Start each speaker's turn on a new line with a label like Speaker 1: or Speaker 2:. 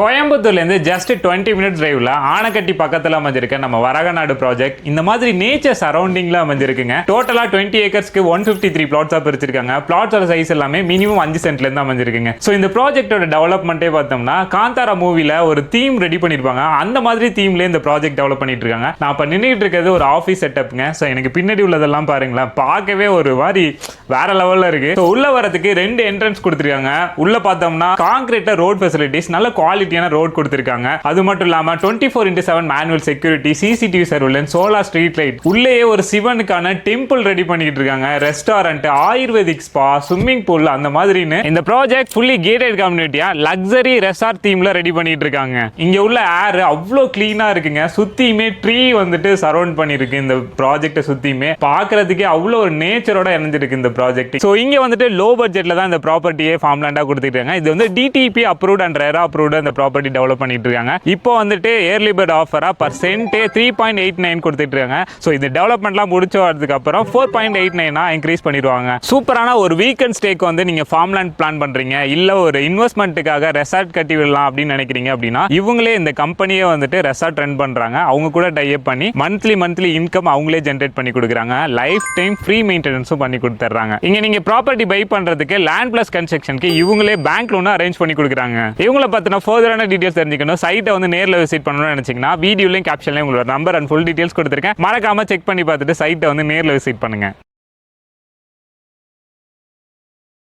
Speaker 1: கோயம்புத்தூர்லேருந்து just twenty minutes டிரைவ்ல ஆனக்கட்டி பக்கத்தில் அமைஞ்சிருக்க நம்ம வரகநாடு ப்ராஜெக்ட் இந்த மாதிரி நேச்சர் சரௌண்டிங்ல அமைஞ்சிருக்குங்க. டோட்டலா டுவெண்ட்டி ஏக்கர்ஸ்க்கு ஒன் ஃபிஃப்டி த்ரீ பிளாட்ஸாக பிரிச்சிருக்காங்க. பிளாட்ஸோட சைஸ் எல்லாமே மினிமம் அஞ்சு சென்ட்ல இருந்து அமைஞ்சிருக்குங்க. ஸோ இந்த ப்ராஜெக்டோட டெவலப்மெண்ட்டே பார்த்தோம்னா காந்தாரா மூவில ஒரு தீம் ரெடி பண்ணிருப்பாங்க. அந்த மாதிரி தீம்லேயே இந்த ப்ராஜெக்ட் டெவலப் பண்ணிட்டு இருக்காங்க நான் இப்போ நின்றுட்டு இருக்கிறது ஒரு ஆஃபீஸ் செட்டப்ங்க ஸோ எனக்கு பின்னாடி உள்ளதெல்லாம் பாருங்களேன். பார்க்கவே ஒரு மாதிரி வேற லெவல்ல இருக்கு. ஸோ உள்ள வரதுக்கு ரெண்டு என்ட்ரன்ஸ் கொடுத்துருக்காங்க. உள்ள பார்த்தோம்னா காங்கிரீட்ட ரோட் ஃபெசிலிட்டிஸ் நல்ல குவாலிட்டியான ரோட் கொடுத்துருக்காங்க. அது மட்டும் இல்லாம twenty four into seven manual security CCTV surveillance solar street light உள்ளேயே ஒரு சிவனுக்கான டெம்பிள் ரெடி பண்ணிட்டு இருக்காங்க. Restaurant ayurvedic spa swimming pool அந்த மாதிரின்னு. இந்த ப்ராஜெக்ட் ஃபுல்லி கேட்டட் கம்யூனிட்டியா லக்ஸரி ரெசார்ட் தீம்ல ரெடி பண்ணிட்டு இருக்காங்க. இங்க உள்ள ஏர் அவ்வளோ கிளீனா இருக்குங்க. சுத்தியுமே ட்ரீ வந்துட்டு சரௌண்ட் பண்ணிருக்கு இந்த ப்ராஜெக்டை சுத்தியுமே. பாக்குறதுக்கே அவ்வளோ ஒரு நேச்சரோட இணைஞ்சிருக்கு இந்த ப்ராஜெக்ட் ஸோ இங்க வந்துட்டு லோ பட்ஜெட்ல தான் இந்த ப்ராப்பர்ட்டியே ஃபார்ம் லேண்டா கொடுத்துருக்காங்க இது வந்து DTP approved and RERA approved அந்த ப்ராப்பர்ட்டி டெவலப் பண்ணிட்டு இருக்காங்க இப்போ வந்துட்டு ஏர்லி பேர்ட் ஆஃபராக பர் சென்ட்டே த்ரீ பாயிண்ட் எயிட் நைன் கொடுத்துட்டு இருக்காங்க ஸோ இந்த டெவலப்மெண்ட்லாம் முடிச்சு வரதுக்கு அப்புறம் ஃபோர் பாயிண்ட் எயிட் நைனா இன்க்ரீஸ் பண்ணிடுவாங்க. சூப்பரான ஒரு வீக்கெண்ட் ஸ்டேக்கு வந்து நீங்க ஃபார்ம் லேண்ட் பிளான் பண்ணுறீங்க இல்லை ஒரு இன்வெஸ்ட்மெண்ட்டுக்காக ரெசார்ட் கட்டி விடலாம் அப்படின்னு நினைக்கிறீங்க அப்படின்னா இவங்களே இந்த கம்பெனியே வந்துட்டு ரெசார்ட் ரன் பண்றாங்க. அவங்க கூட டைப் பண்ணி மந்த்லி மந்த்லி இன்கம் அவங்களே ஜென்ரேட் பண்ணி கொடுக்குறாங்க. லைஃப் டைம் ஃப்ரீ மெயின்டெனன்ஸும் பண்ணி கொடுத்துட்றாங்க. இங்க நீங்கள் ப்ராப்பர்ட்டி பை பண்றதுக்கு லேண்ட் பிளஸ் கன்ஸ்ட்ரக்ஷனுக்கு இவங்களே பேங்க் லோன் அரேஞ்ச் பண்ணி கொடுக்குறாங்க. இவங்கள பத்தின ஃபர்தரான டீடைல்ஸ் தெரிஞ்சுக்கணும். சைட்டை வந்து நேரில் விசிட் பண்ணணும்னு நினைச்சீங்கன்னா வீடியோலையும் கேப்ஷன்லையும் உங்களோட நம்பர் அண்ட் ஃபுல் டீடைல்ஸ் கொடுத்துருக்கேன். மறக்காம செக் பண்ணி பார்த்துட்டு சைட்டை வந்து நேரில் விசிட் பண்ணுங்க.